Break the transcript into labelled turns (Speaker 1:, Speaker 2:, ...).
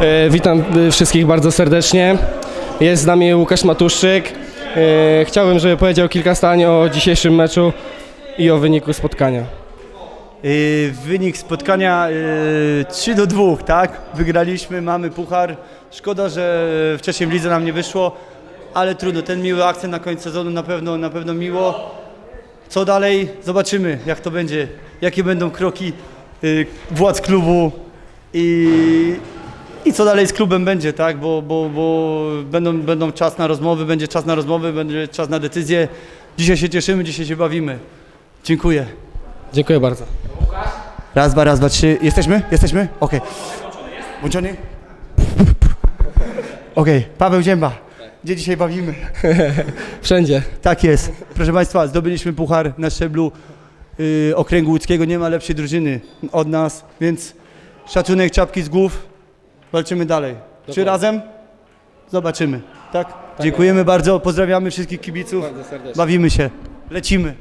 Speaker 1: E, Witam e, wszystkich bardzo serdecznie. Jest z nami Łukasz Matuszczyk. E, Chciałbym, żeby powiedział kilka zdań o dzisiejszym meczu i o wyniku spotkania.
Speaker 2: Wynik spotkania yy, 3 do 2, tak? Wygraliśmy, mamy puchar. Szkoda, że wcześniej w lidze nam nie wyszło, ale trudno. Ten miły akcent na koniec sezonu na pewno, na pewno miło. Co dalej? Zobaczymy, jak to będzie, jakie będą kroki władz klubu i, i co dalej z klubem będzie, tak? Bo, bo, bo będą, będą czas na rozmowy, będzie czas na rozmowy, będzie czas na decyzje. Dzisiaj się cieszymy, dzisiaj się bawimy. Dziękuję.
Speaker 1: Dziękuję bardzo.
Speaker 2: Raz, dwa, raz, dwa, trzy. Jesteśmy? Jesteśmy? Okej. Włączony? Okej, Paweł Zięba. Gdzie dzisiaj bawimy?
Speaker 1: Wszędzie.
Speaker 2: Tak jest. Proszę Państwa, zdobyliśmy puchar na szczeblu y, okręgu łódzkiego. Nie ma lepszej drużyny od nas, więc szacunek, czapki z głów. Walczymy dalej. Czy razem? Zobaczymy. Tak? Dziękujemy bardzo. Pozdrawiamy wszystkich kibiców.
Speaker 1: Bardzo serdecznie.
Speaker 2: Bawimy się. Lecimy.